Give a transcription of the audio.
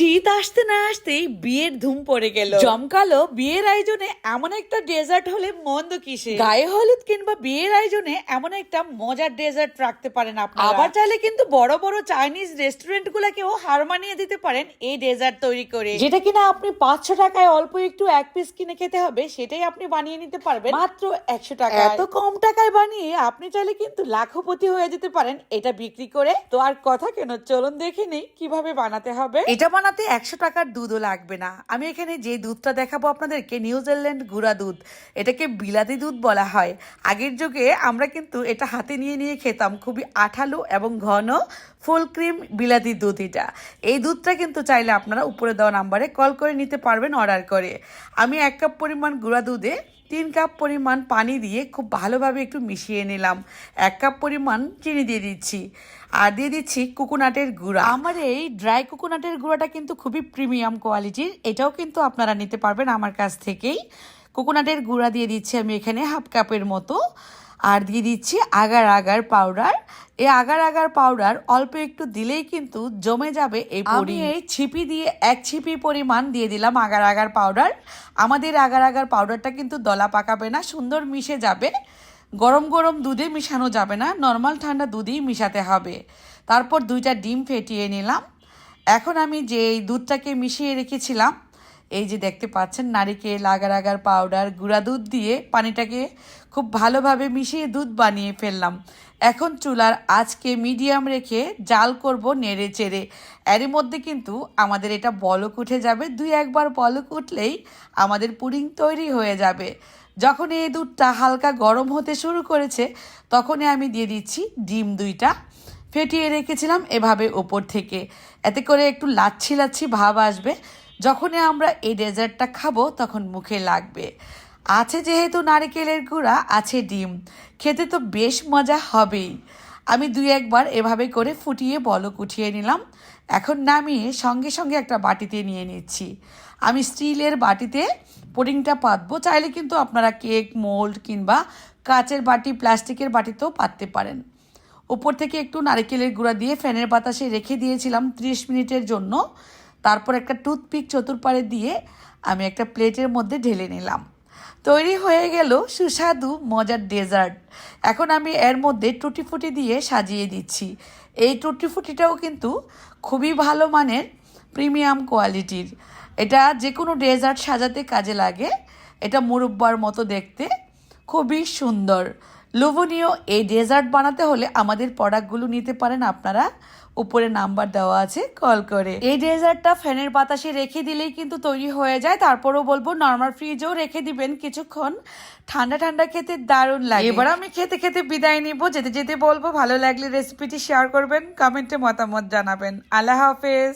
শীত আসতে না আসতেই বিয়ের ধুম পড়ে গেল। জমকালো বিয়ের আয়োজনে এমন একটা ডেজার্ট হলে মন্দ কিসে গায়ে হলুদ কিংবা বিয়ের আয়োজনে এমন একটা মজার ডেজার্ট রাখতে পারেন আপনারা। আবার চাইলে কিন্তু বড় বড় চাইনিজ রেস্টুরেন্ট গুলাকেও হার মানিয়ে দিতে পারেন এই ডেজার্ট তৈরি করে। যেটা কিনা আপনি পাঁচশো টাকায় অল্প একটু এক পিস কিনে খেতে হবে সেটাই আপনি বানিয়ে নিতে পারবেন। মাত্র একশো টাকা এত কম টাকায় বানিয়ে আপনি চাইলে কিন্তু লাখপতি হয়ে যেতে পারেন। এটা বিক্রি করে তো আর কথা কেন? চলুন দেখে নেই কীভাবে বানাতে হবে। এটা বানাতে একশো টাকার দুধও লাগবে না। আমি এখানে যে দুধটা দেখাবো আপনাদেরকে, নিউজিল্যান্ড গুঁড়া দুধ। এটাকে বিলাতি দুধ বলা হয়। আগের যুগে আমরা কিন্তু এটা হাতে নিয়ে নিয়ে খেতাম। খুবই আঠালো এবং ঘন ফুল ক্রিম বিলাতি দুধ এটা। এই দুধটা কিন্তু চাইলে আপনারা উপরে দেওয়া নাম্বারে কল করে নিতে পারবেন অর্ডার করে। আমি এক কাপ পরিমাণ গুঁড়া দুধে তিন কাপ পরিমাণ পানি দিয়ে খুব ভালোভাবে একটু মিশিয়ে নিলাম। এক কাপ পরিমাণ চিনি দিয়ে দিচ্ছি। আর দিয়ে দিচ্ছি কোকোনাটের গুঁড়া। আমার এই ড্রাই কোকোনাটের গুঁড়াটা কিন্তু খুবই প্রিমিয়াম কোয়ালিটির। এটাও কিন্তু আপনারা নিতে পারবেন আমার কাছ থেকেই। কোকোনাটের গুঁড়া দিয়ে দিচ্ছি আমি এখানে হাফ কাপের মতো। আর দিয়ে দিচ্ছি আগার আগার পাউডার এই আগার আগার পাউডার অল্প একটু দিলেই কিন্তু জমে যাবে এই আমি এই ছিপি দিয়ে এক ছিপি পরিমাণ দিয়ে দিলাম আগার আগার পাউডার আমাদের আগার আগার পাউডারটা কিন্তু দলা পাকাবে না সুন্দর মিশে যাবে। গরম গরম দুধে মিশানো যাবে না নর্মাল ঠান্ডা দুধেই মিশাতে হবে। তারপর দুইটা ডিম ফেটিয়ে নিলাম। এখন আমি যে এই দুধটাকে মিশিয়ে রেখেছিলাম এই যে দেখতে পাচ্ছেন, নারিকেল, আগার আগার পাউডার গুঁড়া দুধ দিয়ে পানিটাকে খুব ভালোভাবে মিশিয়ে দুধ বানিয়ে ফেললাম। এখন চুলার আজকে মিডিয়াম রেখে জাল করব নেড়ে চেড়ে। এরই মধ্যে কিন্তু আমাদের এটা বলক উঠে যাবে। দুই একবার বলক উঠলেই আমাদের পুডিং তৈরি হয়ে যাবে। যখন এই দুধটা হালকা গরম হতে শুরু করেছে, তখনই আমি দিয়ে দিচ্ছি ডিম দুইটা। ফেটিয়ে রেখেছিলাম এভাবে ওপর থেকে। এতে করে একটু লাচ্ছি লাচ্ছি ভাব আসবে। যখনই আমরা এই ডেজার্টটা খাব, তখন মুখে লাগবে। আছে যেহেতু নারিকেলের গুঁড়া, আছে ডিম। খেতে তো বেশ মজা হবেই। আমি দুই একবার এভাবে করে ফুটিয়ে বলক উঠিয়ে নিলাম। এখন নামিয়ে সঙ্গে সঙ্গে একটা বাটিতে নিয়ে নিচ্ছি। আমি স্টিলের বাটিতে পুডিংটা পাতবো। চাইলে কিন্তু আপনারা কেক, মোল্ড কিংবা কাচের বাটি, প্লাস্টিকের বাটিতেও পাততে পারেন। উপর থেকে একটু নারকেলের গুঁড়া দিয়ে ফ্যানের বাতাসে রেখে দিয়েছিলাম ত্রিশ মিনিটের জন্য। তারপর একটা টুথপিক চতুর্পাড়ে দিয়ে আমি একটা প্লেটের মধ্যে ঢেলে নিলাম। তৈরি হয়ে গেল সুস্বাদু, মজার ডেজার্ট এখন আমি এর মধ্যে টুটি ফুটি দিয়ে সাজিয়ে দিচ্ছি। এই টুটি ফুটিটাও কিন্তু খুবই ভালো মানের প্রিমিয়াম কোয়ালিটির এটা যে কোনো ডেজার্ট সাজাতে কাজে লাগে। এটা মুরব্বার মতো দেখতে খুবই সুন্দর। লোভনীয় এই ডেজার্ট বানাতে হলে আমাদের প্রোডাক্টগুলো নিতে পারেন আপনারা। উপরে নাম্বার দেওয়া আছে, কল করে। এই ডেজার্টটা ফ্যানের বাতাসে রেখে দিলেই কিন্তু তৈরি হয়ে যায়। তারপরেও বলব নর্মাল ফ্রিজেও রেখে দিবেন কিছুক্ষণ। ঠান্ডা ঠান্ডা খেতে দারুণ লাগে। এবার আমি খেতে খেতে বিদায় নিব। যেতে যেতে বলব, ভালো লাগলে রেসিপিটি শেয়ার করবেন কমেন্টে মতামত জানাবেন। আল্লাহ হাফেজ।